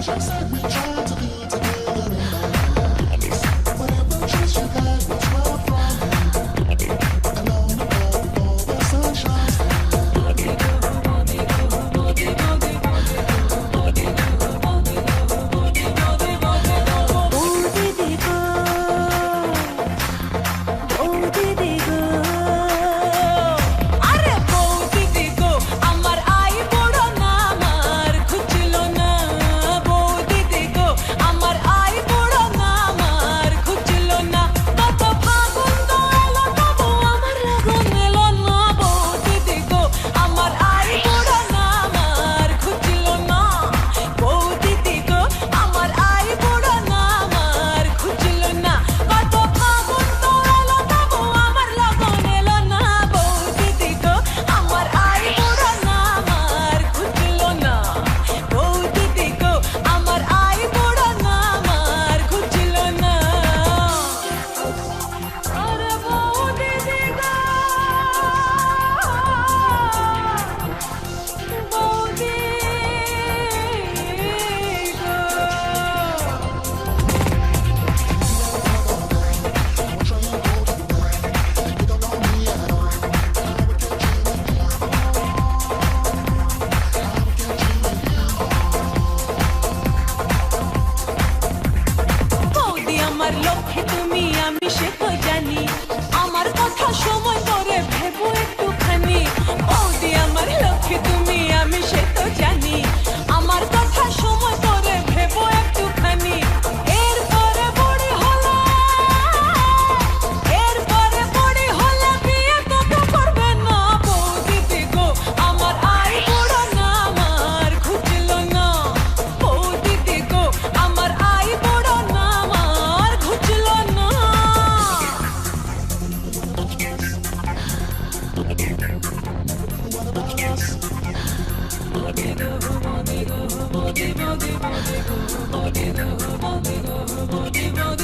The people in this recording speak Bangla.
Just তুমি, আমি সে তো জানি। আমার কথা সময় হলে, এরপরে বুড়ি হলে না বউ দিদি আমার আই বুড়ো না, আমার ঘুচল না। বউ দিদি আমার আই বুড়ো না, আমার ঘুচল না। Thank you. Oh,